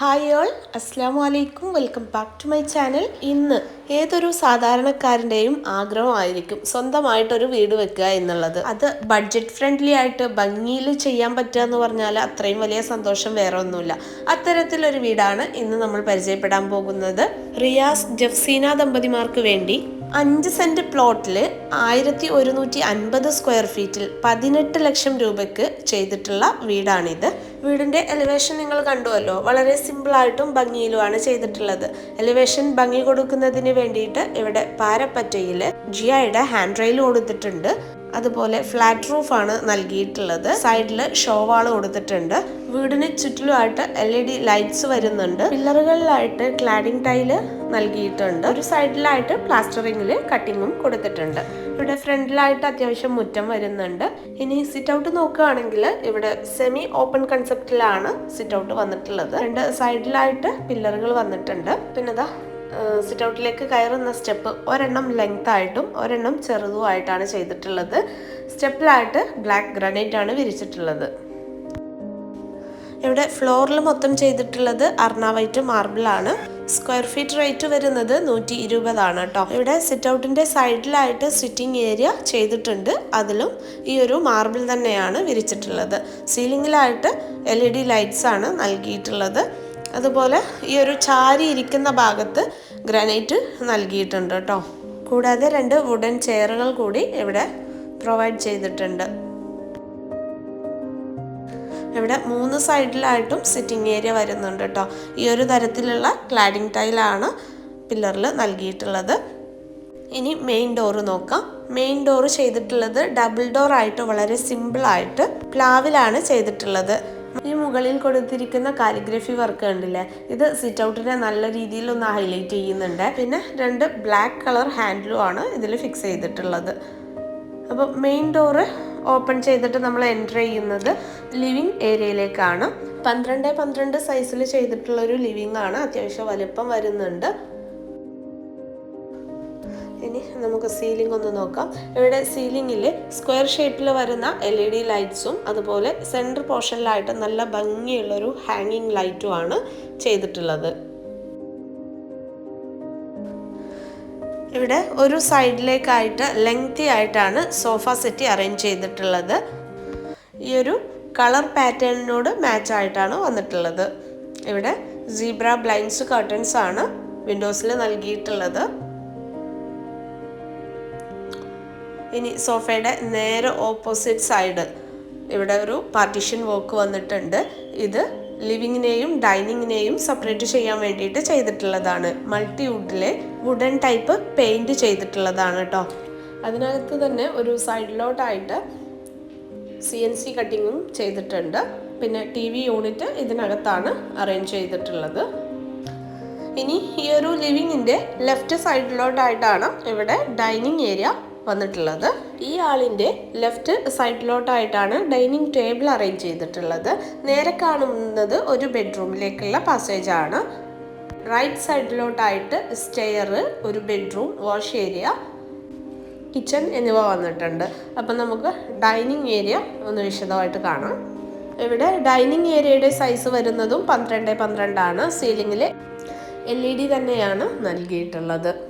Hi all അസ്സാം വലൈക്കും welcome back to my channel ഇന്ന് ഏതൊരു സാധാരണക്കാരന്റെയും ആഗ്രഹമായിരിക്കും. സ്വന്തമായിട്ടൊരു വീട് വെക്കുക എന്നുള്ളത്. അത് ബഡ്ജറ്റ് ഫ്രണ്ട്ലി ആയിട്ട് ഭംഗിയിൽ ചെയ്യാൻ പറ്റുക എന്ന് പറഞ്ഞാൽ അത്രയും വലിയ സന്തോഷം വേറെ ഒന്നുമില്ല. അത്തരത്തിലൊരു വീടാണ് ഇന്ന് നമ്മൾ പരിചയപ്പെടാൻ പോകുന്നത്. റിയാസ് ജഫ്സീന ദമ്പതിമാർക്ക് വേണ്ടി അഞ്ച് സെന്റ് പ്ലോട്ടിൽ ആയിരത്തി ഒരുന്നൂറ്റി അൻപത് സ്ക്വയർ ഫീറ്റിൽ പതിനെട്ട് ലക്ഷം രൂപയ്ക്ക് ചെയ്തിട്ടുള്ള വീടാണിത്. വീടിന്റെ എലിവേഷൻ നിങ്ങൾ കണ്ടുവല്ലോ. വളരെ സിമ്പിളായിട്ടും ഭംഗിയിലുമാണ് ചെയ്തിട്ടുള്ളത്. എലിവേഷൻ ഭംഗി കൊടുക്കുന്നതിന് വേണ്ടിയിട്ട് ഇവിടെ പാരപ്പറ്റയിൽ ജിയായുടെ ഹാൻഡ് റെയിൽ കൊടുത്തിട്ടുണ്ട്. അതുപോലെ ഫ്ലാറ്റ് റൂഫാണ് നൽകിയിട്ടുള്ളത്. സൈഡിൽ ഷോവാൾ കൊടുത്തിട്ടുണ്ട്. വീടിന് ചുറ്റിലുമായിട്ട് എൽ ഇ ഡി ലൈറ്റ്സ് വരുന്നുണ്ട്. പില്ലറുകളിലായിട്ട് ക്ലാഡിംഗ് ടൈൽ നൽകിയിട്ടുണ്ട്. ഒരു സൈഡിലായിട്ട് പ്ലാസ്റ്ററിങ്ങിൽ കട്ടിങ്ങും കൊടുത്തിട്ടുണ്ട്. ഇവിടെ ഫ്രണ്ടിലായിട്ട് അത്യാവശ്യം മുറ്റം വരുന്നുണ്ട്. ഇനി സിറ്റ് ഔട്ട് നോക്കുകയാണെങ്കിൽ ഇവിടെ സെമി ഓപ്പൺ കൺസെപ്റ്റിലാണ് സിറ്റ് ഔട്ട് വന്നിട്ടുള്ളത്. രണ്ട് സൈഡിലായിട്ട് പില്ലറുകൾ വന്നിട്ടുണ്ട്. പിന്നെ സിറ്റ് ഔട്ടിലേക്ക് കയറുന്ന സ്റ്റെപ്പ് ഒരെണ്ണം ലെങ്ത് ആയിട്ടും ഒരെണ്ണം ചെറുതുമായിട്ടാണ് ചെയ്തിട്ടുള്ളത്. സ്റ്റെപ്പിലായിട്ട് ബ്ലാക്ക് ഗ്രാനൈറ്റ് ആണ് വിരിച്ചിട്ടുള്ളത്. ഇവിടെ ഫ്ലോറിൽ മൊത്തം ചെയ്തിട്ടുള്ളത് അർണാവൈറ്റ് മാർബിൾ ആണ്. സ്ക്വയർ ഫീറ്റ് റേറ്റ് വരുന്നത് നൂറ്റി ഇരുപതാണ് കേട്ടോ ഇവിടെ സിറ്റ് ഔട്ടിന്റെ സൈഡിലായിട്ട് സിറ്റിംഗ് ഏരിയ ചെയ്തിട്ടുണ്ട്. അതിലും ഈ ഒരു മാർബിൾ തന്നെയാണ് വിരിച്ചിട്ടുള്ളത്. സീലിംഗിലായിട്ട് എൽ ഇ ഡി ലൈറ്റ്സ് ആണ് നൽകിയിട്ടുള്ളത്. അതുപോലെ ഈ ഒരു ചാരി ഇരിക്കുന്ന ഭാഗത്ത് ഗ്രാനൈറ്റ് നൽകിയിട്ടുണ്ട് കേട്ടോ. കൂടാതെ രണ്ട് വുഡൻ ചെയറുകൾ കൂടി ഇവിടെ പ്രൊവൈഡ് ചെയ്തിട്ടുണ്ട്. ഇവിടെ മൂന്ന് സൈഡിലായിട്ടും സിറ്റിംഗ് ഏരിയ വരുന്നുണ്ട് കേട്ടോ. ഈ ഒരു തരത്തിലുള്ള ക്ലാഡിംഗ് ടൈലാണ് പില്ലറിൽ നൽകിയിട്ടുള്ളത്. ഇനി മെയിൻ ഡോറ് നോക്കാം. മെയിൻ ഡോറ് ചെയ്തിട്ടുള്ളത് ഡബിൾ ഡോർ ആയിട്ട് വളരെ സിമ്പിളായിട്ട് പ്ലാവിലാണ് ചെയ്തിട്ടുള്ളത്. ഈ മുകളിൽ കൊടുത്തിരിക്കുന്ന കാലിഗ്രഫി വർക്ക് കണ്ടില്ലേ? ഇത് സിറ്റ് ഔട്ടിനെ നല്ല രീതിയിൽ ഒന്ന് ഹൈലൈറ്റ് ചെയ്യുന്നുണ്ട്. പിന്നെ രണ്ട് ബ്ലാക്ക് കളർ ഹാൻഡിലും ആണ് ഇതിൽ ഫിക്സ് ചെയ്തിട്ടുള്ളത്. അപ്പോൾ മെയിൻ ഡോറ് ഓപ്പൺ ചെയ്തിട്ട് നമ്മൾ എന്റർ ചെയ്യുന്നത് ലിവിങ് ഏരിയയിലേക്കാണ് പന്ത്രണ്ട് പന്ത്രണ്ട് സൈസിൽ ചെയ്തിട്ടുള്ള ഒരു ലിവിങ് ആണ്. അത്യാവശ്യം വലുപ്പം വരുന്നുണ്ട്. നമുക്ക് സീലിംഗ് ഒന്ന് നോക്കാം. ഇവിടെ സീലിംഗിൽ സ്ക്വയർ ഷേപ്പിൽ വരുന്ന എൽ ഇ ഡി ലൈറ്റ്സും അതുപോലെ സെന്റർ പോർഷനിലായിട്ട് നല്ല ഭംഗിയുള്ളൊരു ഹാങ്ങിങ് ലൈറ്റും ആണ് ചെയ്തിട്ടുള്ളത്. ഇവിടെ ഒരു സൈഡിലേക്കായിട്ട് ലെങ്തി ആയിട്ടാണ് സോഫ സെറ്റ് അറേഞ്ച് ചെയ്തിട്ടുള്ളത്. ഈ ഒരു കളർ പാറ്റേണിനോട് മാച്ച് ആയിട്ടാണ് വന്നിട്ടുള്ളത്. ഇവിടെ സീബ്ര ബ്ലൈൻഡ്സ് കർട്ടൻസ് ആണ് വിൻഡോസിൽ നൽകിയിട്ടുള്ളത്. ഇനി സോഫയുടെ നേരെ ഓപ്പോസിറ്റ് സൈഡ് ഇവിടെ ഒരു പാർട്ടീഷൻ വർക്ക് വന്നിട്ടുണ്ട്. ഇത് ലിവിങ്ങിനെയും ഡൈനിങ്ങിനെയും സെപ്പറേറ്റ് ചെയ്യാൻ വേണ്ടിയിട്ട് ചെയ്തിട്ടുള്ളതാണ്. മൾട്ടി വുഡിലെ വുഡൻ ടൈപ്പ് പെയിന്റ് ചെയ്തിട്ടുള്ളതാണ് കേട്ടോ അതിനകത്ത് തന്നെ ഒരു സൈഡിലോട്ടായിട്ട് സി എൻ സി കട്ടിങ്ങും ചെയ്തിട്ടുണ്ട്. പിന്നെ ടി വി യൂണിറ്റ് ഇതിനകത്താണ് അറേഞ്ച് ചെയ്തിട്ടുള്ളത്. ഇനി ഈ ഒരു ലിവിങ്ങിന്റെ ലെഫ്റ്റ് സൈഡിലോട്ടായിട്ടാണ് ഇവിടെ ഡൈനിങ് ഏരിയ വന്നിട്ടുള്ളത്. ഈ ആളിന്റെ ലെഫ്റ്റ് സൈഡിലോട്ടായിട്ടാണ് ഡൈനിങ് ടേബിൾ അറേഞ്ച് ചെയ്തിട്ടുള്ളത്. നേരെ കാണുന്നത് ഒരു ബെഡ്റൂമിലേക്കുള്ള പാസേജ് ആണ് റൈറ്റ് സൈഡിലോട്ടായിട്ട് സ്റ്റെയർ ഒരു ബെഡ്റൂം വാഷ് ഏരിയ കിച്ചൺ എന്നിവ വന്നിട്ടുണ്ട്. അപ്പം നമുക്ക് ഡൈനിങ് ഏരിയ ഒന്ന് വിശദമായിട്ട് കാണാം. ഇവിടെ ഡൈനിങ് ഏരിയയുടെ സൈസ് വരുന്നതും പന്ത്രണ്ട് പന്ത്രണ്ടാണ്. സീലിംഗിൽ എൽ ഇ ഡി തന്നെയാണ് നൽകിയിട്ടുള്ളത്.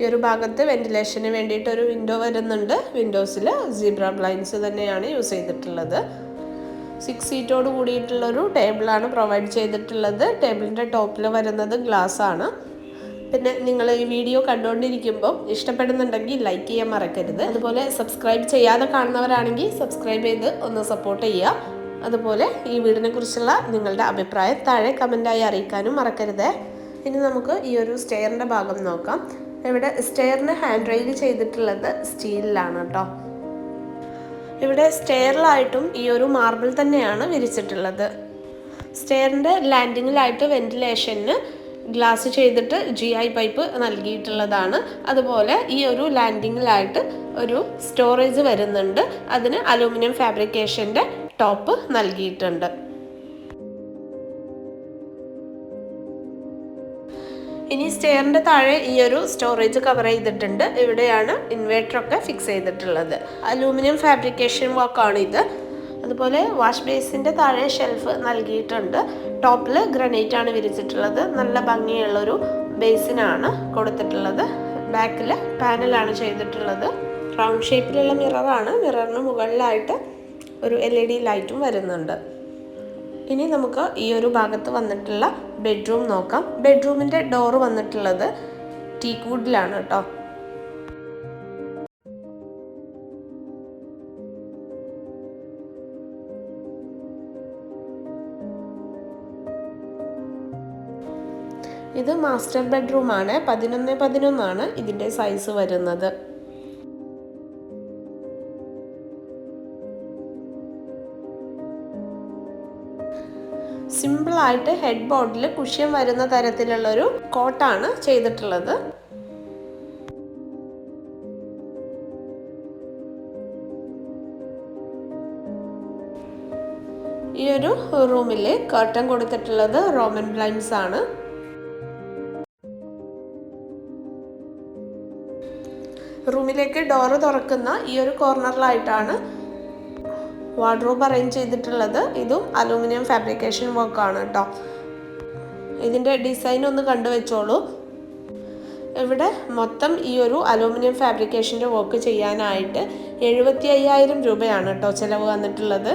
ഈ ഒരു ഭാഗത്ത് വെന്റിലേഷന് വേണ്ടിയിട്ട് ഒരു വിൻഡോ വരുന്നുണ്ട്. വിൻഡോസിൽ സീബ്ര ബ്ലൈൻസ് തന്നെയാണ് യൂസ് ചെയ്തിട്ടുള്ളത്. സിക്സ് സീറ്റോട് കൂടിയിട്ടുള്ളൊരു ടേബിളാണ് പ്രൊവൈഡ് ചെയ്തിട്ടുള്ളത്. ടേബിളിന്റെ ടോപ്പിൽ വരുന്നത് ഗ്ലാസ് ആണ്. പിന്നെ നിങ്ങൾ ഈ വീഡിയോ കണ്ടുകൊണ്ടിരിക്കുമ്പോൾ ഇഷ്ടപ്പെടുന്നുണ്ടെങ്കിൽ ലൈക്ക് ചെയ്യാൻ മറക്കരുത്. അതുപോലെ സബ്സ്ക്രൈബ് ചെയ്യാതെ കാണുന്നവരാണെങ്കിൽ സബ്സ്ക്രൈബ് ചെയ്ത് ഒന്ന് സപ്പോർട്ട് ചെയ്യുക. അതുപോലെ ഈ വീടിനെ കുറിച്ചുള്ള നിങ്ങളുടെ അഭിപ്രായം താഴെ കമന്റായി അറിയിക്കാനും മറക്കരുത്. ഇനി നമുക്ക് ഈ ഒരു സ്റ്റെയറിന്റെ ഭാഗം നോക്കാം. ഇവിടെ സ്റ്റെയറിന് ഹാൻഡ് റെയിൽ ചെയ്തിട്ടുള്ളത് സ്റ്റീലിലാണ് കേട്ടോ ഇവിടെ സ്റ്റെയറിലായിട്ടും ഈ ഒരു മാർബിൾ തന്നെയാണ് വിരിച്ചിട്ടുള്ളത്. സ്റ്റെയറിന്റെ ലാൻഡിങ്ങിലായിട്ട് വെന്റിലേഷന് ഗ്ലാസ് ചെയ്തിട്ട് ജി ഐ പൈപ്പ് നൽകിയിട്ടുള്ളതാണ്. അതുപോലെ ഈ ഒരു ലാൻഡിങ്ങിലായിട്ട് ഒരു സ്റ്റോറേജ് വരുന്നുണ്ട്. അതിന് അലൂമിനിയം ഫാബ്രിക്കേഷന്റെ ടോപ്പ് നൽകിയിട്ടുണ്ട്. സ്റ്റെയറിന്റെ താഴെ ഈ ഒരു സ്റ്റോറേജ് കവർ ചെയ്തിട്ടുണ്ട്. ഇവിടെയാണ് ഇൻവേർട്ടറൊക്കെ ഫിക്സ് ചെയ്തിട്ടുള്ളത്. അലൂമിനിയം ഫാബ്രിക്കേഷൻ വർക്കാണ് ഇത്. അതുപോലെ വാഷ് ബേസിന്റെ താഴെ ഷെൽഫ് നൽകിയിട്ടുണ്ട്. ടോപ്പിൽ ഗ്രനൈറ്റ് ആണ് വിരിച്ചിട്ടുള്ളത്. നല്ല ഭംഗിയുള്ളൊരു ബേസിനാണ് കൊടുത്തിട്ടുള്ളത്. ബാക്കിൽ പാനലാണ് ചെയ്തിട്ടുള്ളത്. റൗണ്ട് ഷേപ്പിലുള്ള മിററാണ് മിററിന് മുകളിലായിട്ട് ഒരു എൽ ഇ ഡി ലൈറ്റും വരുന്നുണ്ട്. ഇനി നമുക്ക് ഈ ഒരു ഭാഗത്ത് വന്നിട്ടുള്ള ബെഡ്റൂം നോക്കാം. ബെഡ്റൂമിന്റെ ഡോറ് വന്നിട്ടുള്ളത് ടീക്ക് വുഡിലാണ് കേട്ടോ. ഇത് മാസ്റ്റർ ബെഡ്റൂം ബെഡ്റൂമാണ് പതിനൊന്ന് പതിനൊന്നാണ് ഇതിന്റെ സൈസ് വരുന്നത്. സിമ്പിളായിട്ട് ഹെഡ് ബോർഡിൽ കുഷ്യം വരുന്ന തരത്തിലുള്ളൊരു കോട്ടാണ് ചെയ്തിട്ടുള്ളത്. ഈ ഒരു റൂമിൽ കർട്ടൻ കൊടുത്തിട്ടുള്ളത് റോമൻ ബ്ലൈൻസ് ആണ്. റൂമിലേക്ക് ഡോറ് തുറക്കുന്ന ഈ ഒരു കോർണറിലായിട്ടാണ് വാർഡ്രോബ് അറേഞ്ച് ചെയ്തിട്ടുള്ളത് ഇതും അലൂമിനിയം ഫാബ്രിക്കേഷൻ വർക്കാണ് കേട്ടോ. ഇതിന്റെ ഡിസൈൻ ഒന്ന് കണ്ടുവെച്ചോളൂ. ഇവിടെ മൊത്തം ഈ ഒരു അലൂമിനിയം ഫാബ്രിക്കേഷന്റെ വർക്ക് ചെയ്യാനായിട്ട് എഴുപത്തി അയ്യായിരം രൂപയാണ് കേട്ടോ ചിലവ് വന്നിട്ടുള്ളത്.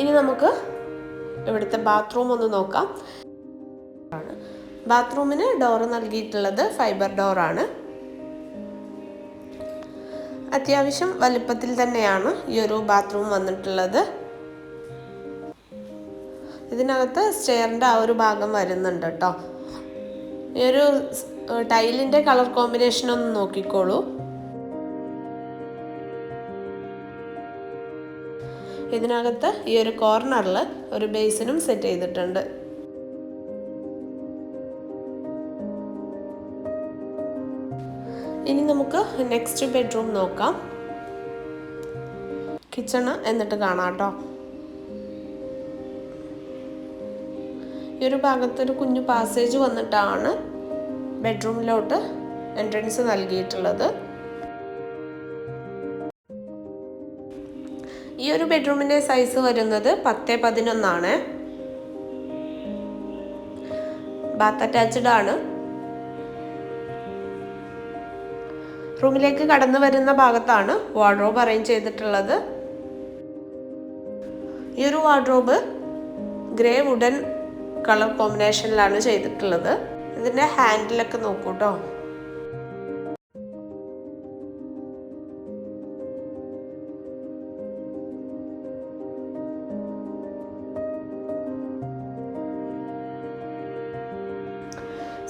ഇനി നമുക്ക് ഇവിടുത്തെ ബാത്റൂം ഒന്ന് നോക്കാം. ബാത്റൂമിന് ഡോറ് നൽകിയിട്ടുള്ളത് ഫൈബർ ഡോറാണ്. അത്യാവശ്യം വലുപ്പത്തിൽ തന്നെയാണ് ഈ ഒരു ബാത്റൂം വന്നിട്ടുള്ളത്. ഇതിനകത്ത് സ്റ്റെയറിന്റെ ആ ഒരു ഭാഗം വരുന്നുണ്ട് കേട്ടോ ഈ ഒരു ടൈലിന്റെ കളർ കോമ്പിനേഷൻ ഒന്ന് നോക്കിക്കോളൂ. ഇതിനകത്ത് ഈ ഒരു കോർണറിൽ ഒരു ബേസിനും സെറ്റ് ചെയ്തിട്ടുണ്ട്. നമുക്ക് നെക്സ്റ്റ് ബെഡ്റൂം നോക്കാം. കിച്ചണ് എന്നിട്ട് കാണാം കേട്ടോ. ഈ ഒരു ഭാഗത്തൊരു കുഞ്ഞു പാസേജ് വന്നിട്ടാണ് ബെഡ്റൂമിലോട്ട് എൻട്രൻസ് നൽകിയിട്ടുള്ളത്. ഈ ഒരു ബെഡ്റൂമിന്റെ സൈസ് വരുന്നത് പത്ത് പതിനൊന്നാണ്. ബാത്ത് അറ്റാച്ച്ഡ് ആണ്. റൂമിലേക്ക് കടന്നു വരുന്ന ഭാഗത്താണ് വാർഡ്രോബ് അറേഞ്ച് ചെയ്തിട്ടുള്ളത്. ഈ ഒരു വാർഡ്രോബ് ഗ്രേ വുഡൻ കളർ കോമ്പിനേഷനിലാണ് ചെയ്തിട്ടുള്ളത്. ഇതിന്റെ ഹാൻഡിലൊക്കെ നോക്കൂ കേട്ടോ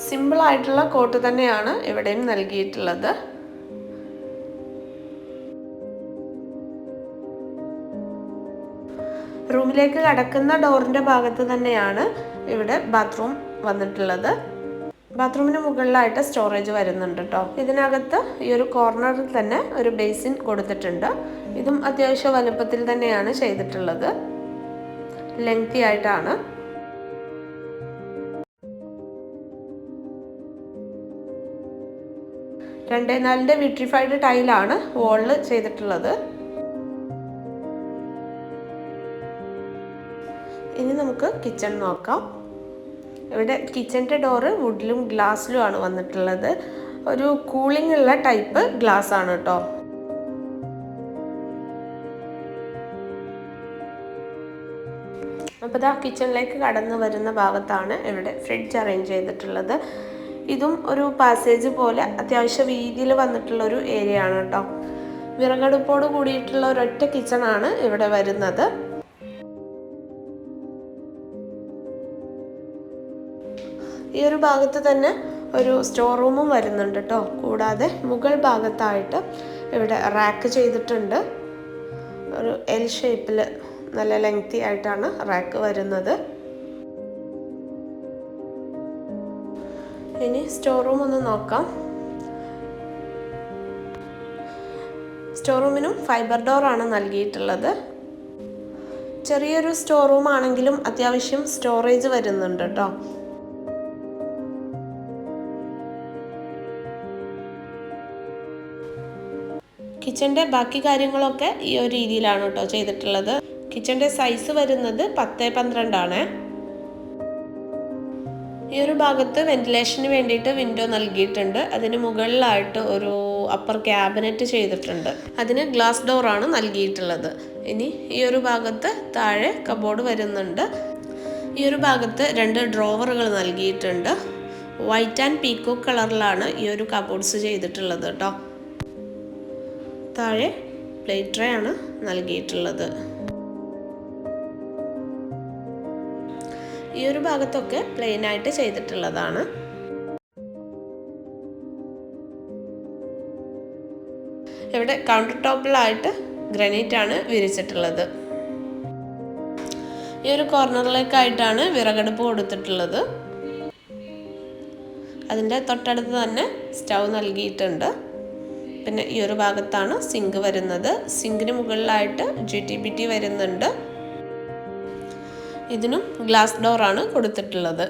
സിമ്പിൾ ആയിട്ടുള്ള കോട്ട് തന്നെയാണ് ഇവിടെയും നൽകിയിട്ടുള്ളത്. റൂമിലേക്ക് കടക്കുന്ന ഡോറിന്റെ ഭാഗത്ത് തന്നെയാണ് ഇവിടെ ബാത്റൂം വന്നിട്ടുള്ളത്. ബാത്റൂമിന് മുകളിലായിട്ട് സ്റ്റോറേജ് വരുന്നുണ്ട് കേട്ടോ ഇതിനകത്ത് ഈ ഒരു കോർണറിൽ തന്നെ ഒരു ബേസിൻ കൊടുത്തിട്ടുണ്ട്. ഇതും അത്യാവശ്യ വലുപ്പത്തിൽ തന്നെയാണ് ചെയ്തിട്ടുള്ളത്. ലെങ്തി ആയിട്ടാണ്. രണ്ടേ നാലിന്റെ വിട്രിഫൈഡ് ടൈലാണ് വോളിൽ ചെയ്തിട്ടുള്ളത്. ഇനി നമുക്ക് കിച്ചൺ നോക്കാം. ഇവിടെ കിച്ചന്റെ ഡോറ് വുഡിലും ഗ്ലാസ്സിലും ആണ് വന്നിട്ടുള്ളത്. ഒരു കൂളിംഗ് ഉള്ള ടൈപ്പ് ഗ്ലാസ് ആണ് കേട്ടോ അപ്പോൾ ഇതാ കിച്ചണിലേക്ക് കടന്നു വരുന്ന ഭാഗത്താണ് ഇവിടെ ഫ്രിഡ്ജ് അറേഞ്ച് ചെയ്തിട്ടുള്ളത്. ഇതും ഒരു പാസേജ് പോലെ അത്യാവശ്യ വീതിയിൽ വന്നിട്ടുള്ള ഒരു ഏരിയ ആണ് കേട്ടോ വിറകടുപ്പോട് കൂടിയിട്ടുള്ള ഒരൊറ്റ കിച്ചണാണ് ഇവിടെ വരുന്നത്. ഈ ഒരു ഭാഗത്ത് തന്നെ ഒരു സ്റ്റോർ റൂമും വരുന്നുണ്ട് കേട്ടോ കൂടാതെ മുകൾ ഭാഗത്തായിട്ട് ഇവിടെ റാക്ക് ചെയ്തിട്ടുണ്ട്. ഒരു എൽ ഷേപ്പിൽ നല്ല ലെങ്തി ആയിട്ടാണ് റാക്ക് വരുന്നത്. ഇനി സ്റ്റോർ റൂം ഒന്ന് നോക്കാം. സ്റ്റോർ റൂമിനും ഫൈബർ ഡോർ ആണ് നൽകിയിട്ടുള്ളത്. ചെറിയൊരു സ്റ്റോർ റൂം ആണെങ്കിലും അത്യാവശ്യം സ്റ്റോറേജ് വരുന്നുണ്ട് കേട്ടോ കിച്ചന്റെ ബാക്കി കാര്യങ്ങളൊക്കെ ഈ ഒരു രീതിയിലാണ് കേട്ടോ ചെയ്തിട്ടുള്ളത്. കിച്ചന്റെ സൈസ് വരുന്നത് പത്ത് പന്ത്രണ്ടാണ്. ഈ ഒരു ഭാഗത്ത് വെന്റിലേഷന് വേണ്ടിയിട്ട് വിൻഡോ നൽകിയിട്ടുണ്ട്. അതിന് മുകളിലായിട്ട് ഒരു അപ്പർ ക്യാബിനറ്റ് ചെയ്തിട്ടുണ്ട്. അതിന് ഗ്ലാസ് ഡോറാണ് നൽകിയിട്ടുള്ളത്. ഇനി ഈ ഒരു ഭാഗത്ത് താഴെ കബോർഡ് വരുന്നുണ്ട്. ഈ ഒരു ഭാഗത്ത് രണ്ട് ഡ്രോവറുകൾ നൽകിയിട്ടുണ്ട്. വൈറ്റ് ആൻഡ് പീക്കോ കളറിലാണ് ഈ ഒരു കബോർഡ്സ് ചെയ്തിട്ടുള്ളത് കേട്ടോ. താഴെ പ്ലേറ്റ് ട്രേ ആണ് നൽകിയിട്ടുള്ളത്. ഈ ഒരു ഭാഗത്തൊക്കെ പ്ലെയിൻ ആയിട്ട് ചെയ്തിട്ടുള്ളതാണ്. ഇവിടെ കൗണ്ടർ ടോപ്പിലായിട്ട് ഗ്രനൈറ്റ് ആണ് വിരിച്ചിട്ടുള്ളത്. ഈ ഒരു കോർണറിലേക്കായിട്ടാണ് വിറകടുപ്പ് കൊടുത്തിട്ടുള്ളത്. അതിന്റെ തൊട്ടടുത്ത് തന്നെ സ്റ്റൗ നൽകിയിട്ടുണ്ട്. പിന്നെ ഈ ഒരു ഭാഗത്താണ് സിങ്ക് വരുന്നത്. സിങ്കിന് മുകളിലായിട്ട് ജി ടി ബി ടി വരുന്നുണ്ട്. ഇതിനും ഗ്ലാസ് ഡോറാണ് കൊടുത്തിട്ടുള്ളത്.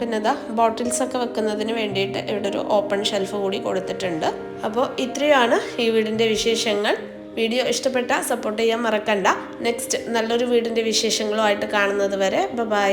പിന്നെ ഇതാ ബോട്ടിൽസ് ഒക്കെ വെക്കുന്നതിന് വേണ്ടിയിട്ട് ഇവിടെ ഒരു ഓപ്പൺ ഷെൽഫ് കൂടി കൊടുത്തിട്ടുണ്ട്. അപ്പോൾ ഇത്രയാണ് ഈ വീടിന്റെ വിശേഷങ്ങൾ. വീഡിയോ ഇഷ്ടപ്പെട്ട സപ്പോർട്ട് ചെയ്യാൻ മറക്കണ്ട. നെക്സ്റ്റ് നല്ലൊരു വീടിന്റെ വിശേഷങ്ങളുമായിട്ട് കാണുന്നത് വരെ ബൈ